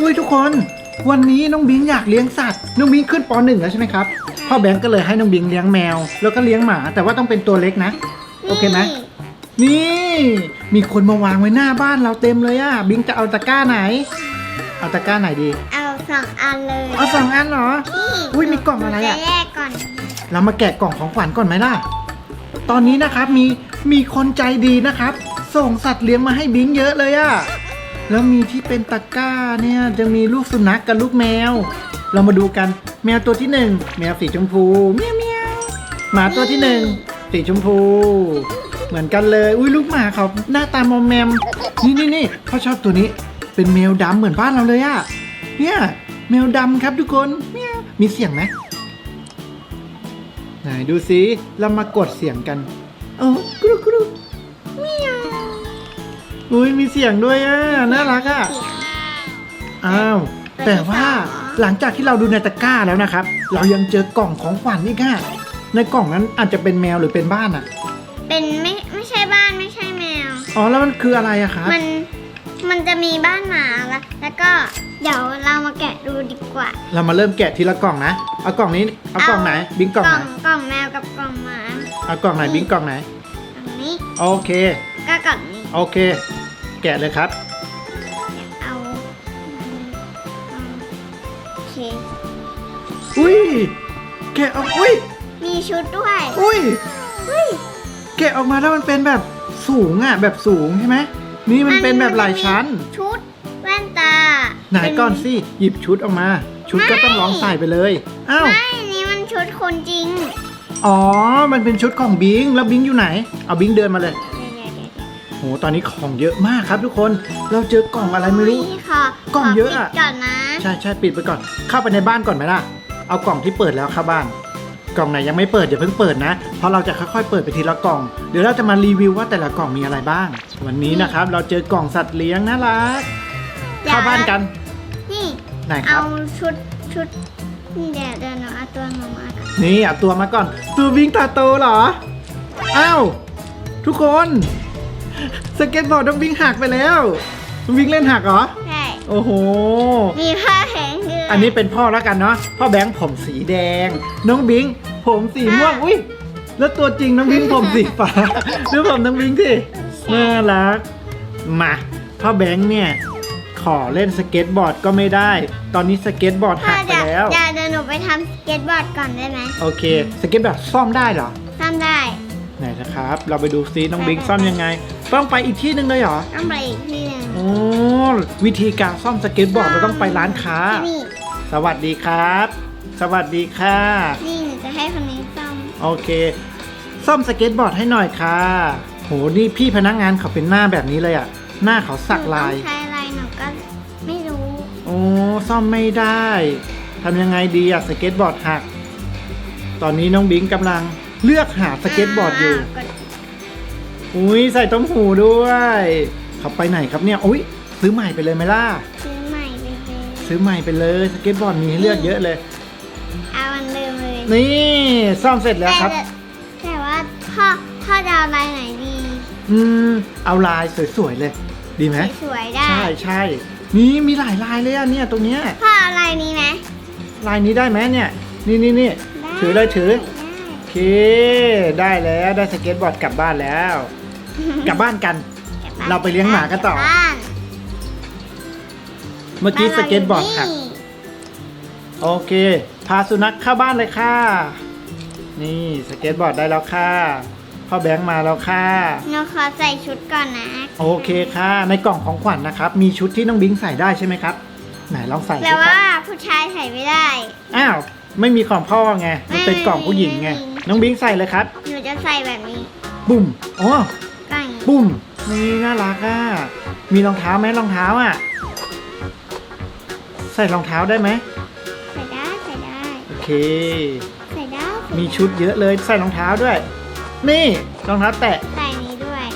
อุ้ยทุกคน วันนี้น้องบิงอยากเลี้ยงสัตว์ น้องบิงขึ้นปหนึ่งแล้วใช่ไหมครับพ่อแบงก์ก็เลยให้น้องบิงเลี้ยงแมว แล้วก็เลี้ยงหมาแต่ว่าต้องเป็นตัวเล็กนะ โอเคไหมนี่ มีคนมาวางไว้หน้าบ้านเราเต็มเลยอะบิงจะเอาตะกร้าไหน เอาตะกร้าไหนดี เอาสองอันเลยเอาสองอันเหรอ อุ๊ยมีกล่องอะไรอะหนูจแยกก่อน เรามาแกะกล่องของขวัญก่อนไหมล่ะ ตอนนี้นะครับมีมีคนใจดีนะครับ ส่งสัตว์เลี้ยงมาให้บิงเยอะเลยอะ แล้วมีที่เป็นตะกร้าเนี่ยจะมีลูกสุนัขกับลูกแมว เรามาดูกันแมวตัวที่หนึ่งแมวสีชมพูเมียวเมียวหมาตัวที่หนึ่งสีชมพู เหมือนกันเลย อุ้ยลูกหมาเขาหน้าตามอมแมม นี่นี่นี่พ่อชอบตัวนี้เป็นแมวดำเหมือนบ้านเราเลยอะเนี่ยแมวดำครับทุกคนเมียวมีเสียงไหมไหนดูสิเรามากดเสียงกันโอ้กรุกรุเมียว อุ้ยมีเสียงด้วยอะน่ารักอะเสียงอ้าวแต่ว่าหลังจากที่เราดูในตะกร้าแล้วนะครับ เรายังเจอกล่องของขวัญนี่ค่ะ ในกล่องนั้นอาจจะเป็นแมวหรือเป็นบ้านอะ เป็นไม่ไม่ใช่บ้านไม่ใช่แมว อ๋อแล้วมันคืออะไรอะครับมันมันจะมีบ้านหมาแล้วแล้วก็เดี๋ยวเรามาแกะดูดีกว่า เรามาเริ่มแกะทีละกล่องนะเอากล่องนี้เอากล่องไหนบิงกล่องกล่ไหอนงกล่องแมวกับกล่องหมาเอากล่องไหนบิงกล่องไหนกล่องนี้โอเค ก็กล่องนี้ โอเค แกะเลยครับ เอาโอเค อุ้ย แกะออกอุ้ย มีชุดด้วยอุ้ย แกะออกมาแล้วมันเป็นแบบสูงอะ แบบสูงใช่ไหม นี่มันเป็นแบบหลายชั้นชุดแว่นตาไหนก่อนสิ หยิบชุดออกมา ชุดก็ต้องลองใส่ไปเลย อ้าว ไม่นนี้มันชุดคนจริง อ๋อ มันเป็นชุดของบิง แล้วบิงอยู่ไหน เอาบิงเดินมาเลย โหตอนนี้ของเยอะมากครับทุกคน เราเจอกล่องอะไรไม่รู้ นี่ค่ะกล่องเยอะอะ ขปิดก่อนนะ ใช่ใช่ปิดไปก่อน เข้าไปในบ้านก่อนไหมล่ะ เอากล่องที่เปิดแล้วเข้าบ้าน กล่องไหนยังไม่เปิดอย่าเพิ่งเปิดนะ เพราะเราจะค่อยๆเปิดไปทีละกล่อง เดี๋ยวเราจะมารีวิวว่าแต่ละกล่องมีอะไรบ้าง วันนี้นะครับ เราเจอกล่องสัตว์เลี้ยงน่ารัก เข้าบ้านกันนี่ ไหนครัเอาบชุดชุดนี่เดี๋ยวเดี๋ยวหนูเอาตัวหนูมาก่อนนี่เอาตัวมาก่อน ตัววิ่งตาโตเหรอ อ้าว ทุกคน สเก็ตบอร์ดน้องวิ่งหักไปแล้วน้องวิ่งเล่นหักเหรอ ใช่ โอ้โห มีผ้าแข็งด้วยอันนี้เป็นพ่อแล้วกันเนาะ พ่อแบงค์ผมสีแดง น้องบิง ผมสีม่วง อุ้ย แล้วตัวจริงน้องบิงผมสีฟ้า ดูผมน้องบิงสิน่ารัก มา พ่อแบงค์เนี่ย ขอเล่นสเก็ตบอร์ดก็ไม่ได้ ตอนนี้สเก็ตบอร์ดพ่อหักไปเดี๋ยวแล้ว เดี๋ยวเดี๋ยวหนูไปทำสเก็ตบอร์ดก่อนได้ไหมโอเค สเก็ตบอร์ดซ่อมได้เหรอทำได้ ไหนนะครับ เราไปดูซิน้องบิงซ่อมยังไง ต้องไปอีกที่หนึ่งเลยเหรอต้องไปอีกที่หนึ่งโอ้วิธีการซ่อมสเก็ตบอร์ดเราต้องไปร้านค้าที่นี่สวัสดีครับ สวัสดีค่ะ นี่หนูจะให้คนนี้ซ่อมโอเค ซ่อมสเก็ตบอร์ดให้หน่อยค่ะ โห นี่พี่พนักงานเขาเป็นหน้าแบบนี้เลยอะหน้าเขาสักลาย หนูต้องใช้อะไรหนูก็ไม่รู้ โอ้ซ่อมไม่ได้ทำยังไงดีอะสเก็ตบอร์ดหัก ตอนนี้น้องบิงกำลังเลือกหาสเก็ตบอร์ดอยู่ากด อุ้ยใส่ต้มหูด้วยเขาไปไหนครับเนี่ยอุ้ยซื้อใหม่ไปเลยไหมล่ะ ซื้อใหม่ไปเลยซื้อใหม่ไปเลยสเก็ตบอร์ดมีให้เลือกเยอะเลย เอาอันเดิมเลยนี่ซ่อมเสร็จแล้วครับ แต่แต่ว่าพ่อพ่อจะเอาลายไหนดี อืมเอาลายสวยๆเลย ดีไหมสวยๆได้ใช่ใช่นี่มีหลายลายเลยอะเนี่ยตรงเนี้ยพ่อเอาลายนี้ไหมลายนี้ได้ไหมเนี่ย นี่นี่นี่ได้ถือเลยถือ ได้โอเคได้แล้วได้สเก็ตบอร์ดกลับบ้านแล้ว กลับบ้านกัน เราไปเลี้ยงหมากันต่อบ้านเมื่อกี้สเก็ตบอร์ดหักนี่โอเค พาสุนัขเข้าบ้านเลยค่ะ นี่สเก็ตบอร์ดได้แล้วค่ะพ่อแบงค์มาแล้วค่ะหนูขอใส่ชุดก่อนนะ โอเคค่ะ ในกล่องของขวัญนะครับ มีชุดที่น้องบิงใส่ได้ใช่ไหมครับ ไหนลองใส่แต่สิคว่ารับผู้ชายใส่ไม่ได้ อ้าว ไม่มีของพ่อไง มันเป็นกล่องผู้หญิงไงไม่มี น้องบิงใส่เลยครับ หนูจะใส่แบบนี้บุ้มอ๋อก็อย่างนี้บุ้มนี่น่ารักอะมีรองเท้าไหมรองเท้าอะ ใส่รองเท้าได้ไหมใส่ได้ใส่ได้โอเค ใส่ได้ใส่มีชุดเยอะเลยใส่รองเท้าด้วย นี่รองเท้าแตะใส่นี้ด้วย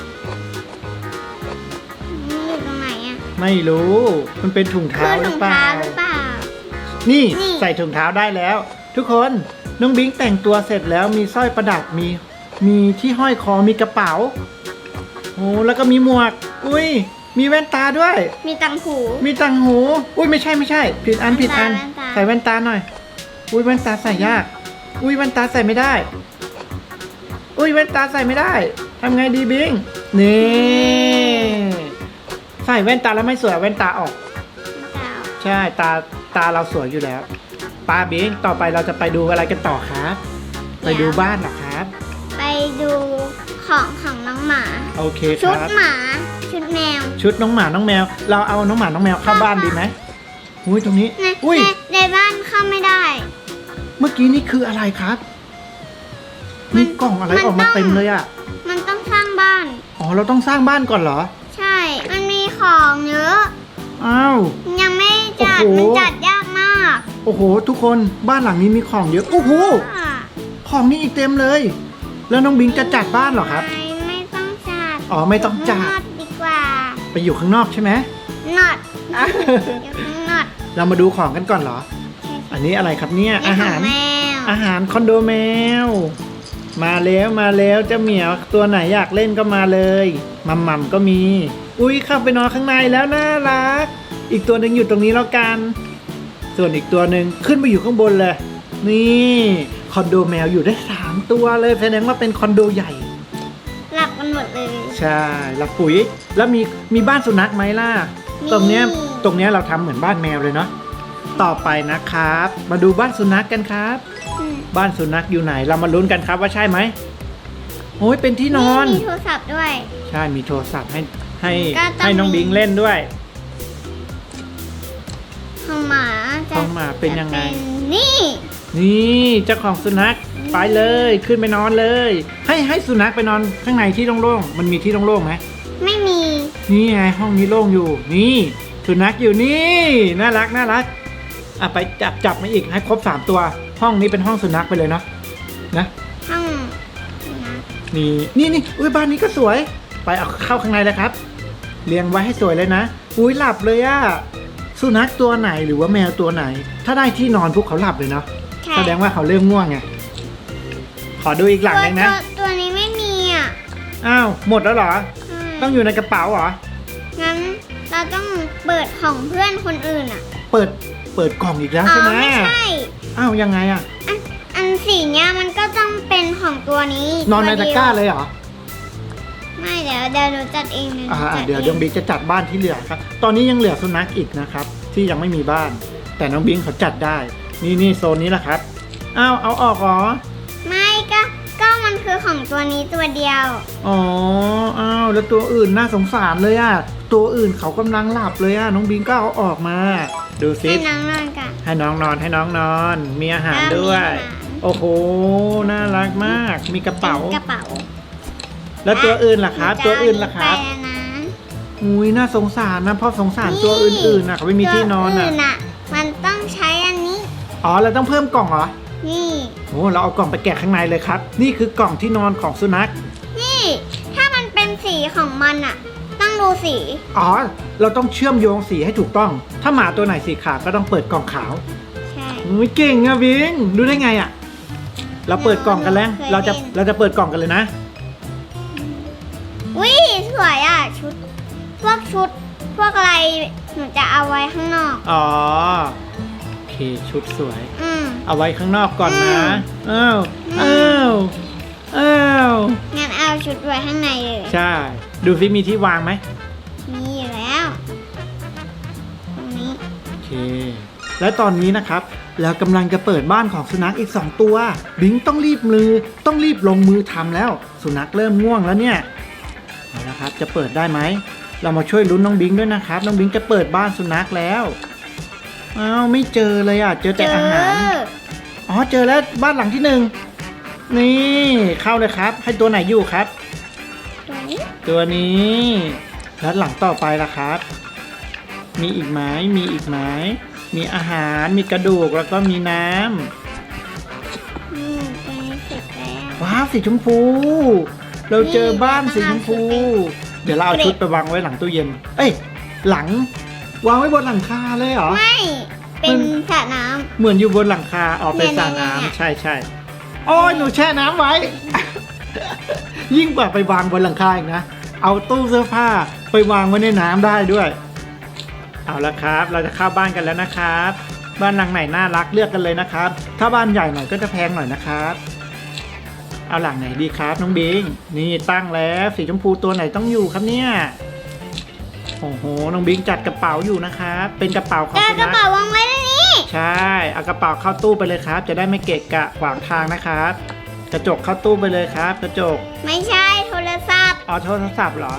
นี่อยู่ตรงไหนอะไม่รู้ มันเป็นถุงคืเท้าอหถุรืงอเปล่า เท้าหรือเปล่า นี่นี่ ใส่ถุงเท้าได้แล้ว ทุกคน น้องบิงแต่งตัวเสร็จแล้วมีสร้อยประดับมี มีที่ห้อยคอมีกระเป๋าโอ้แล้วก็มีหมวก อุ้ย มีแว่นตาด้วย มีตังหู มีตังหู อุ้ยไม่ใช่ไม่ใช่ ผิดอันผิดอันแว่นตาใส่แว่นตาหน่อย อุ้ยแว่นตาใส่ยาก อุ้ยแว่นตาใส่ไม่ได้ อุ้ยแว่นตาใส่ไม่ได้ทำไงดีบิงนี่ใส่แว่นตาแล้วไม่สวยเอาแว่นตาออกเต่าใช่ตาตาเราสวยอยู่แล้ว ป้าบิงต่อไปเราจะไปดูอะไรกันต่อครับ ไปดูบ้านเหรอครับ ไปดูของของน้องหมา โอเคคชุดรับ หมา ชุดแมวชุดน้องหมาน้องแมว เราเอาน้องหมาน้องแมวเข้าบ้านดีไหมอุ้ยตรงนี้ ในอุ้ย ในในบ้านเข้าไม่ได้ เมื่อกี้นี่คืออะไรครับ มัมีนกล่องอะไรมันออกมาต้อง เต็มเลยอะ มันต้องสร้างบ้าน อ๋อ เราต้องสร้างบ้านก่อนเหรอ ใช่ มันมีของเยอะ อ้าว ยังไม่จัด โอ้โห มันจัดยากมาก โอ้โห ทุกคนบ้านหลังนี้มีของเยอะ โอ้โหอะของนี่อีกเต็มเลย แล้วน้องบิงจะจัดบ้านเหรอครับ ไม่ไม่ต้องจัดอ๋อไม่ต้องจัดนอดดีกว่า ไปอยู่ข้างนอกใช่ไหมนอดอยู่ข้างนอดเรามาดูของกันก่อนเหรอ อันนี้อะไรครับเนี่ยนี่อาขอหางรแมวอาหารคอนโดแมว มาแล้วมาแล้วเจ้าเหมียวตัวไหนอยากเล่นก็มาเลยมัมมัมก็มี อุ้ยเข้าไปนอนข้างในแล้วน่ารัก อีกตัวหนึ่งอยู่ตรงนี้แล้วกัน ส่วนอีกตัวหนึ่งขึ้นไปอยู่ข้างบนเลย นี่คอนโดแมวอยู่ได้สามตัวเลยแสดงว่าเป็นคอนโดใหญ่ หลับกันหมดเลย ใช่แล้วปุ๋ย แล้วมีมีบ้านสุนัขไหมล่ะ มี ตรงเนี้ยตรงเนี้ยเราทำเหมือนบ้านแมวเลยเนาะต่อไปนะครับ มาดูบ้านสุนัขกันครับ อืมบ้านสุนัขอยู่ไหนเรามาลุ้นกันครับว่าใช่ไหมโอ้ยเป็นที่นอน มีโทรศัพท์ด้วย ใช่มีโทรศัพท์ให้ให้ก็ต้องให้น้องมี บิงเล่นด้วยของหมาจะ ของหมาเป็นยังไงจะเป็นนี่ นี่เจ้าของสุนัขไปเลยขึ้นไปนอนเลย ให้ให้สุนัขไปนอนข้างในที่โล่งๆมันมีที่โล่งๆไหมไม่มี นี่ไงห้องนี้โล่งอยู่ นี่สุนัขอยู่นี่น่ารักน่ารักอะไปจับจับมาอีกให้ครบสามตัว ห้องนี้เป็นห้องสุนัขไปเลยเนาะนะห้องนะนี่นี่นี่อุ้ยบ้านนี้ก็สวย ไปเอาเข้าข้างในเลยครับ เรียงไว้ให้สวยเลยนะ อุ้ยหลับเลยอะ สุนัขตัวไหนหรือว่าแมวตัวไหน ถ้าได้ที่นอนพวกเขาหลับเลยเนาะใช่แสดงว่าเขาเริ่มง่วงไงขอดูอีกหลังหนึงนะ ตัวตัวนี้ไม่มีอะอ้าวหมดแล้วเหรอใช่ต้องอยู่ในกระเป๋าเหรอ งั้นเราต้องเปิดของเพื่อนคนอื่นอะเปิดเปิดกล่องอีกแล้วอ๋อใช่ไหมไม่ใช่ อ้าวยังไงอะอันอันสีเนี้ยมันก็ต้องเป็นของตัวนี้นอนในตัตะวกร้าเลยเหรอ ไม่เดี๋ยวเดี๋ยวหนูจัดเองหนูอ่าจัดเดี๋ยวเอน้องงบิ๊กจะจัดบ้านที่เหลือครับ ตอนนี้ยังเหลือสุนัขอีกนะครับ ที่ยังไม่มีบ้าน แต่น้องบิ๊กเขาจัดได้ นี่นี่โซนนี้แหละครับอ้าวเอาออกเหรอไม่ก็ก็มันคือของตัวนี้ตัวเดียว อ๋ออ้าวแล้วตัวอื่นน่าสงสารเลยอะตัวอื่นเขากำลังหลับเลยอะน้องบิงก็เอาออกมา ดูซิให้น้องนอนกัน ให้น้องนอนให้น้องนอน มีอาหารแล้วมีด้วยอาหาร โอ้โหน่ารักมากมีกระเป๋ากระเป๋า แล้วตัวอื่นล่ะครับ ตัวอื่นล่ะครับไปแล้วนะอุ้ยน่าสงสารนะเพราะสงสารตัวอื่นๆนะเขาไม่มีที่นอนตัวอะอื่นอะ มันต้องใช้อันนี้ อ๋อเราต้องเพิ่มกล่องเหรอ นี่โอ้เราเอากล่องไปแกะข้างในเลยครับ นี่คือกล่องที่นอนของสุนัข นี่ ถ้ามันเป็นสีของมันอะ ต้องดูสี อ๋อ เราต้องเชื่อมโยงสีให้ถูกต้อง ถ้าหมาตัวไหนสีขาวก็ต้องเปิดกล่องขาว ใช่อุ้ยเก่งอะบิง ดูได้ไงอะเราเปิดกล่องกันแล้ว เราจะเราจะเปิดกล่องกันเลยนะ ชุด พวกชุด พวกอะไรหนูจะเอาไว้ข้างนอก อ๋อโอเคชุดสวย อืม เอาไว้ข้างนอกก่อนนะ อ้าวอือ้าว อ้าว งั้นเอาชุดไว้ข้างในเลยใช่ ดูซิมีที่วางไหมมีอยู่แล้ว ตรงนี้ โอเค และตอนนี้นะครับ เรากำลังจะเปิดบ้านของสุนัขอีก 2 ตัว บิงต้องรีบมือ ต้องรีบลงมือทำแล้ว สุนัขเริ่มง่วงแล้วเนี่ย เอาละครับ จะเปิดได้ไหม เรามาช่วยลุ้นน้องบิงด้วยนะครับ น้องบิงจะเปิดบ้านสุนัขแล้วอ้าวไม่เจอเลยอะ เจอเจแต่ออาหาร อ๋อเจอแล้วบ้านหลังที่หนึ่งนี่เข้าเลยครับ ให้ตัวไหนอยู่ครับ ตัวนี้ ตัวนี้ แล้วหลังต่อไปล่ะครับ มีอีกไหมมีอีกไหมมีอาหารมีกระดูกแล้วก็มีน้ำอืมตัวนี้เสร็จแล้วว้าวสีชมพู เราเจอบ้านสีชมพู เดี๋ยวเราเอาชุดไปวางไว้หลังตู้เย็น เอ้ย หลัง วางไว้บนหลังคาเลยเหรอ ไม่ เป็นสระน้เหมือนอยู่บนหลังคาออกไปสระเนี่ยๆๆน้ำ ใช่ใช่โอ้ยหนูแช่น้ำไว้ ยิ่งกว่าไปวางบนหลังคาอีกนะ เอาตู้เสื้อผ้าไปวางไว้ในน้ำได้ด้วย เอาละครับ เราจะเข้าบ้านกันแล้วนะครับ บ้านหลังไหนน่ารักเลือกกันเลยนะครับ ถ้าบ้านใหญ่หน่อยก็จะแพงหน่อยนะครับ เอาหลังไหนดีครับน้องบิงนี่ตั้งแล้วสีชมพูตัวไหนต้องอยู่ครับเนี่ยโอ้โหน้องบิงจัดกระเป๋าอยู่นะครับเป็นกระเป๋าของแต่สุกระนัขเป๋าวางไว้ในนี้ใช่เอากระเป๋าเข้าตู้ไปเลยครับ จะได้ไม่เกะกะขวางทางนะครับ กระจกเข้าตู้ไปเลยครับ กระจก ไม่ใช่โทรศัพท์อ๋อโทรศัพท์เหรอ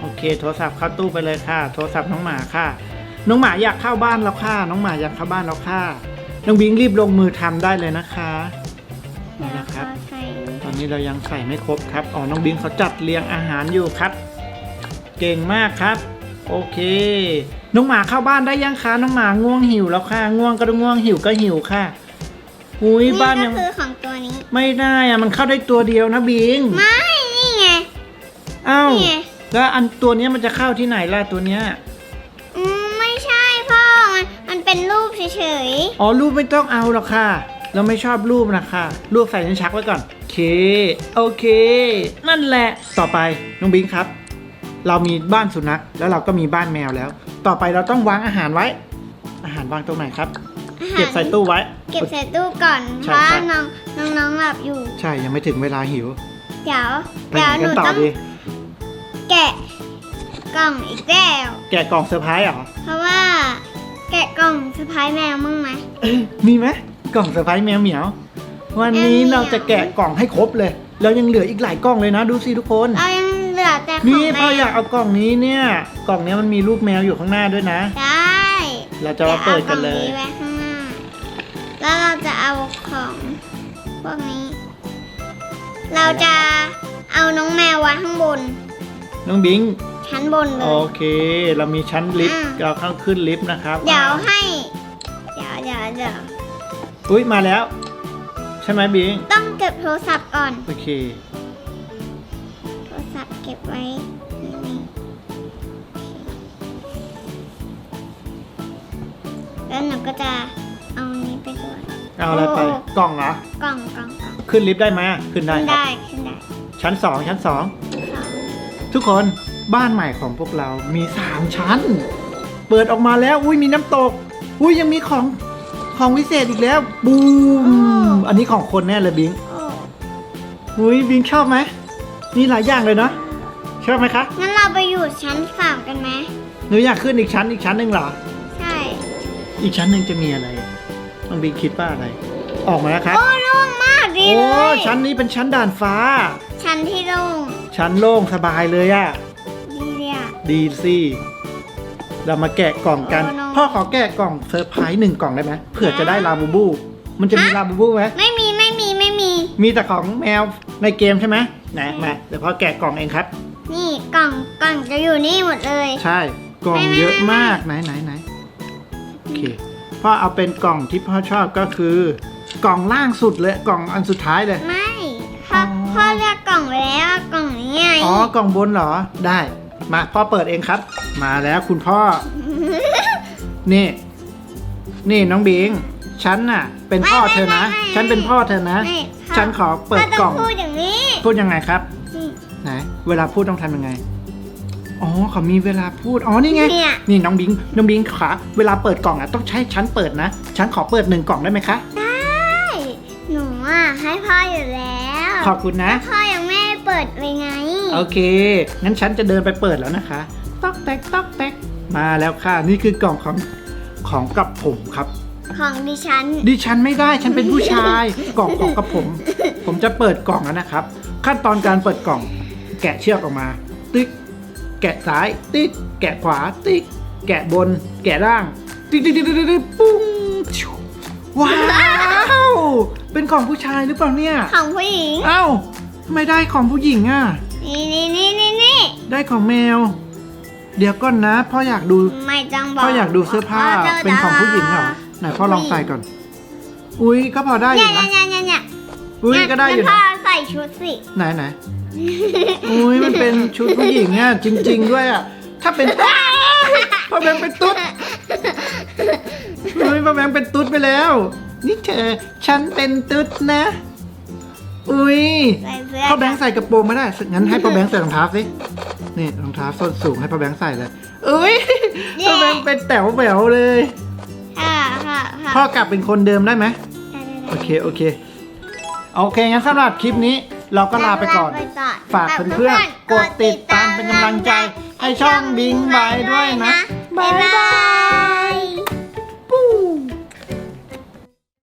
โอเค โทรศัพท์เข้าตู้ไปเลยค่ะ โทรศัพท์น้องหมาค่ะ น้องหมาอยากเข้าบ้านแล้วค่ะ น้องหมาอยากเข้าบ้านแล้วค่ะ น้องบิงรีบลงมือทำได้เลยนะคะ นนี้เรายังใส่ไม่ครบครับอ๋อน้องบิงเขาจัดเรียงอาหารอยู่ครับ เก่งมากครับ โอเคน้องหมาเข้าบ้านได้ยังคะน้องหมาง่วงหิวแล้วค่ะ ง่วงก็ง่วงหิวก็หิวค่ะอุ้ยนี่บ้านก็ยังคือของตัวนี้ ไม่ได้อะมันเข้าได้ตัวเดียวนะบิงไม่นี่ไงเอ้านี่ไงแล้วอันตัวเนี้ยมันจะเข้าที่ไหนล่ะตัวเนี้ยอืมไม่ใช่พ่อมันมันเป็นรูปเฉยอ๋อรูปไม่ต้องเอาหรอกค่ะ เราไม่ชอบรูปนะคะรูปใส่ลิ้นชักไว้ก่อนโอ เคโอเค นั่นแหละต่อไปน้องบิงครับ เรามีบ้านสุนัขแล้วเราก็มีบ้านแมวแล้ว ต่อไปเราต้องวางอาหารไว้ อาหารวางตรงไหนครับๆอาหารเก็บใส่ตู้ไว้ เก็บใส่ตู้ก่อนเพใช่ราะใช่น้องน้องน้องหลับอยู่ ใช่ยังไม่ถึงเวลาหิวเดี๋ยวไปเดี๋ไหยวนหกันูนต่อต้องดีแกะกล่องอีกแล้ว แกะกล่องเซอร์ไพรส์เหรอเพราะว่าแกะกล่องสะพายแมวมั้งไหมเอ้ยมีไหมกล่องเซอร์ไพรส์แมวเหมียว วันนี้แมวเหมียวเราจะแกะกล่องให้ครบเลยเรายังเหลืออีกหลายกล่องเลยนะ ดูสิทุกคน เรายังเหลือแต่ของนี่แมพ่อวอยากเอากล่องนี้เนี่ย กล่องเนี้ยมันมีรูปแมวอยู่ข้างหน้าด้วยนะได้เราจะมาเปิดกันเลย ดี๋วอาล่องนี้ไว้ข้างหน้าแล้วเราจะเอาของพวกนี้ เราจะเอาน้องแมวไว้ข้างบน น้องบิง ชั้นบนเลโอย เค เรามีชั้นลิฟต์อ่าเราเข้าขึ้นลิฟต์นะครับเดี๋ยวให้ เดี๋ยวเดี๋ยวเดี๋ยวอุ้ยมาแล้วใช่ไหมบิงต้องเก็บโทรศัพท์ก่อน โอเค โทรศัพท์เก็บไว้นี่นี่แล้วหนูก็จะเอาอันนี้ไปด้วยเอาอะไรไปโอ้กล่องเหรอ กล่องกล่องกล่องขึ้นลิฟต์ได้ไหมขึ้นได้ขึ้นครับ ได้ขึ้นได้ชั้นสองชั้นสอง สองทุกคนบ้านใหม่ของพวกเรามีสามชั้น เปิดออกมาแล้ว อุ้ยมีน้ำตก อุ้ยยังมีของของวิเศษอีกแล้ว บูม อันนี้ของคนแน่เลยบิงโอ้อุ้ยบิงชอบไหมมีหลายอย่างเลยเนาะชอบไหมคะงั้นเราไปอยู่ชั้นสามกันไหมหนูอยากขึ้นอีกชั้นอีกชั้นหนึ่งเหรอ ใช่ อีกชั้นหนึ่งจะมีอะไรน้องบิงคิดว่าอะไร ออกมาแล้วครับโอ้โล่งมากดีโอ้เลยชั้นนี้เป็นชั้นด่านฟ้า ชั้นที่โล่งชั้นโล่งสบายเลยอะดีเลยอะ ดีสิเรามาแกะกล่องกัน โอ้น้องพ่อขอแกะกล่องเซอร์ไพรส์หนึ่งกล่องได้ไหมเผื่อจะได้ลาบูบู มันจะมีลาบูบูไหมไม่มีไม่มีไม่มี มีแต่ของแมวในเกมใช่ไหมไหนมาเดี๋ยวพ่อแกะกล่องเองครับ นี่กล่องกล่องจะอยู่นี่หมดเลย ใช่กล่องไม่ไม่เยอะไม่มากไหนไหนไหนโอเคพ่อเอาเป็นกล่องที่พ่อชอบก็คือ กล่องล่างสุดเลยกล่องอันสุดท้ายเลยไม่พ่ออ๋อพ่อเลือกกล่องไว้แล้วกล่องนี้ไงอ๋อกล่องบนเหรอได้มาพ่อเปิดเองครับ มาแล้วคุณพ่อ นี่ นี่น้องบิง ฉันน่ะ เป็นพ่อเธอนะฉันเป็นพ่อเธอนะ ไม่พ่ฉันขอเปิดพ่กล่ต้อองงพูดอย่างนี้พูดยังไงครับนี่ไหน เวลาพูดต้องทำยังไง อ๋อเขามีเวลาพูด อ๋อ นี่ไง เนี่ย นี่น้องบิง น้องบิงขา เวลาเปิดกล่องอะต้องใช้ฉันเปิดนะ ฉันขอเปิดหนึ่งกล่องได้ไหมคะ ได้หนูอะให้พ่ออยู่แล้วขอบคุณนะ พ่อยังไม่ได้เปิดเลยไงโอเค งั้นฉันจะเดินไปเปิดแล้วนะคะ ต๊อกแตกต๊อกแตกมาแล้วค่ะ นี่คือกล่องของของกับผมครับ ของดิฉัน ดิฉันไม่ได้ฉันเป็นผู้ชาย กล่องของกับผม ผมจะเปิดกล่องแล้วนะครับ ขั้นตอนการเปิดกล่อง แกะเชือกออกมา ติ๊ก แกะซ้าย ติ๊ก แกะขวา ติ๊ก แกะบน แกะล่าง ติ๊กติ๊กติ๊กติ๊กติ๊กปุ้งชิวว้าวเป็นของผู้ชายหรือเปล่าเนี่ยของผู้หญิง เอ้าทำไม่ได้ของผู้หญิงอะ นี่นี่นี่นี่นี่ได้ของแมว เดี๋ยวก่อนนะพ่ออยากดู ไม่ต้องบอกพ่ออยากดูเสื้อผ้าว่จะเป็นของผู้หญิงเหรอ ไหนพ่อลองใส่ก่อน อุ้ยก็พอได้อเนี่ยยู่เนี่ยนะเนี่ยเนี่ยอุ้ยก็ได้อยู่งั้นพ่นะอใส่ชุดสิไหนไหนอุ้ยมันเป็นชุดผู้หญิงอะจริง ๆ ด้วยอะ ถ้าเป็นพ่อแบงค์เป็นตุ๊ดอุ้ยพ่อแบงค์เป็นตุ๊ดไปแล้ว นี่เธอฉันเป็นตุ๊ดนะ อุ้ย ใส่เสื้อพ่อแบงค์ใส่กระโปรงไม่ได้ งั้นให้พ่อแบงค์ใส่รองเท้าสิ นี่รองเท้าส้นสูงให้ป้าแบงค์ใส่เลยเอ้ยเย้ป้าแบงค์เป็นแต๋วแหววเลยค่ะ ค่ะค่ะพ่อกลับเป็นคนเดิมได้ไหมได้ได้โอเคโอเคโอเคงั้นสำหรับคลิปนี้เราก็ลาไปก่อนลาไปก่อน ฝากเพื่อนๆกดติดตามเป็นกำลังใจ ให้ช่องบิงบายด้วยนะ บ๊ายบาย